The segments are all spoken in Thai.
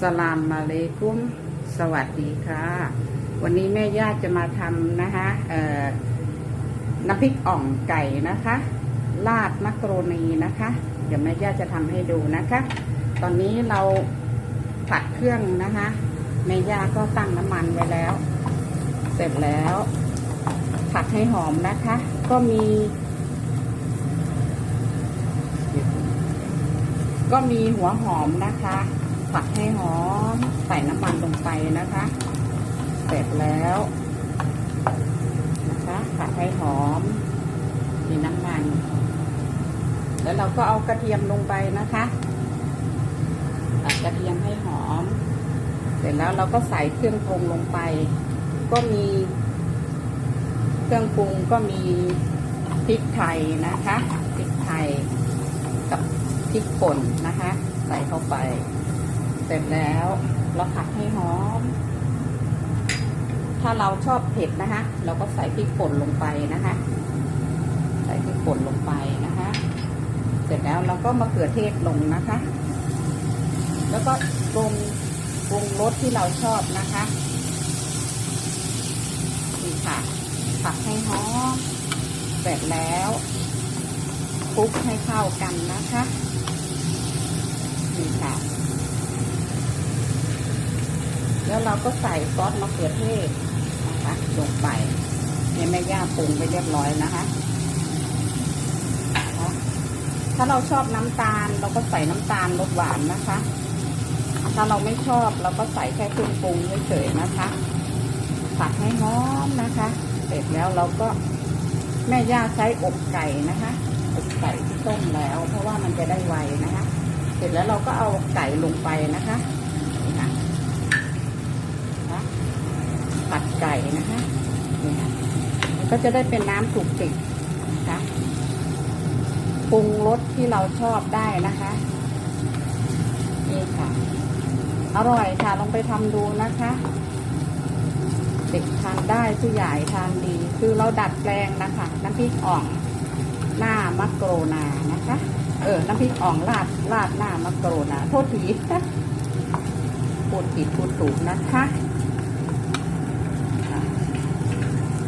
สลามมาเลกุ้มสวัสดีค่ะ วันนี้แม่ย่าจะมาทำนะคะเอ่อน้ำพริกอ่องไก่นะคะ ลาดมักโรนีนะคะ เดี๋ยวแม่ย่าจะทำให้ดูนะคะ ตอนนี้เราผัดเครื่องนะคะแม่ย่าก็ตั้งน้ำมันไว้แล้ว เสร็จแล้ว ผัดให้หอมนะคะ ก็มีก็มีหัวหอมนะคะ ผัดให้หอม ใส่น้ำมันลงไปนะคะ เสร็จแล้วนะคะผัดให้หอม มีน้ำมัน แล้วเราก็เอากระเทียมลงไปนะคะตัดกระเทียมให้หอม เสร็จแล้วเราก็ใส่เครื่องปรุงลงไป ก็มี เครื่องปรุงก็มีพริกไทยนะคะพริกไทยกับพริกป่นนะคะ ใส่เข้าไป เสร็จแล้วเราผัดให้หอม ถ้าเราชอบเผ็ดนะคะ เราก็ใส่พริกป่นลงไปนะคะ ใส่พริกป่นลงไปนะคะ เสร็จแล้วเราก็มะเขือเทศลงนะคะ แล้วก็ปรุงปรุงรสที่เราชอบนะคะนี่ค่ะผัดให้หอมเสร็จแล้วคลุกให้เข้ากันนะคะนี่ค่ะ แล้วเราก็ใส่ซอสมะเขือเทศนะคะลงไปเนี่ยแม่ย่าปรุงไปเรียบร้อยนะคะถ้าเราชอบน้ำตาลเราก็ใส่น้ำตาลรสหวานนะคะ ถ้าเราไม่ชอบเราก็ใส่แค่เครื่องปรุงเฉยๆนะคะผัดให้หอมนะคะ เสร็จแล้วเราก็แม่ย่าใช้อกไก่นะคะอกไก่ที่ต้มแล้ว เพราะว่ามันจะได้ไวนะคะ เสร็จแล้วเราก็เอาไก่ลงไปนะคะนี่ค่ะนะผัดไก่นะคะนี่ค่ะมัน ก็จะได้เป็นน้ำถูกติกนะคะปรุงรสที่เราชอบได้นะคะนี่ค่ะ อร่อยค่ะลองไปทำดูนะคะ เด็กทานได้ผู้ใหญ่ทานดี คือเราดัดแปลงนะคะ น้ำพริกอ่องหน้ามักโกรนานะคะ เออ น้ำพริกอ่องราดราดหน้ามักโกรนาโทษทีพูดผิดพูดถูกนะคะ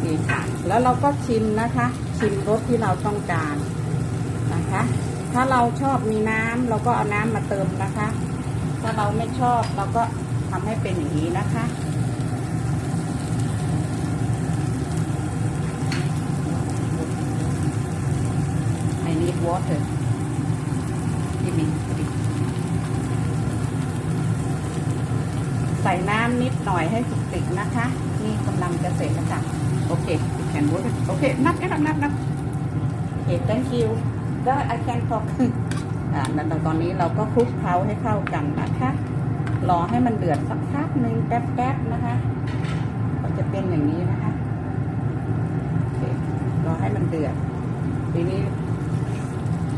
นี่ ค่ะแล้วเราก็ชิมนะคะ ชิมรสที่เราต้องการนะคะ ถ้าเราชอบมีน้ำเราก็เอาน้ำมาเติมนะคะ ถ้าเราไม่ชอบเราก็ทำให้เป็นอย่างนี้นะคะ I need water Give me please ใส่น้ำนิดหน่อยให้สุกติกนะคะ นี่กำลังจะเสร็จแล้วค่ะ โอเค you can work it โอเคนับนับนับนับโอเค thank you ได้ I can talk อ่าแล้วตอนนี้เราก็คลุกเคล้าให้เข้ากันนะคะ รอให้มันเดือดสักพักหนึ่งแป๊บๆนะคะ ก็จะเป็นอย่างนี้นะคะโอเครอให้มันเดือด ทีนี้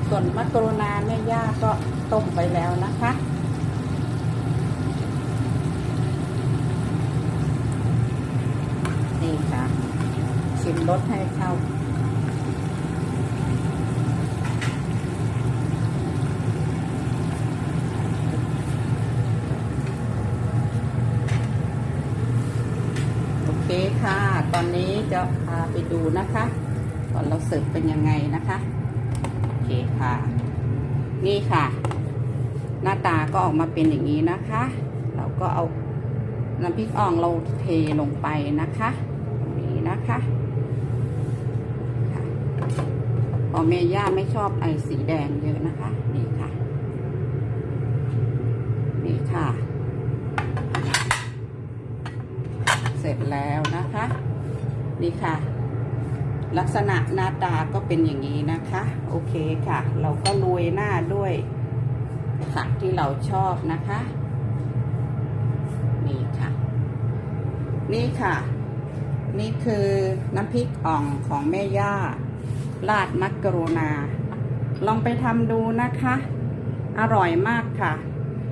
ส่วนมักกะโรนาแม่ย่าก็ต้มไปแล้วนะคะ นี่ค่ะ ชิมรสให้เข้าโอเคค่ะ ตอนนี้จะพาไปดูนะคะ ตอนเราเสิร์ฟเป็นยังไงนะคะ โอเคค่ะ นี่ค่ะ หน้าตาก็ออกมาเป็นอย่างนี้นะคะ เราก็เอาน้ำพริกอ่องเราเทลงไปนะคะตรงนี้นะคะ พอเมย่าไม่ชอบไอสีแดงเยอะนะคะ นี่ค่ะ นี่ค่ะ เสร็จแล้วนะคะ นี่ค่ะ ลักษณะหน้าตาก็เป็นอย่างนี้นะคะ โอเคค่ะ เราก็โรยหน้าด้วยผักที่เราชอบนะคะ นี่ค่ะ นี่ค่ะ นี่คือน้ำพริกอ่องของแม่ย่า ราดมักกะโรนา ลองไปทำดูนะคะ อร่อยมากค่ะ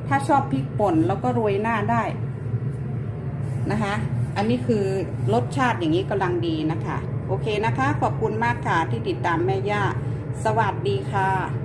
ถ้าชอบพริกป่นแล้วก็โรยหน้าได้นะคะ อันนี้คือรสชาติอย่างนี้กำลังดีนะคะ โอเคนะคะ ขอบคุณมากค่ะที่ติดตามแม่ย่า สวัสดีค่ะ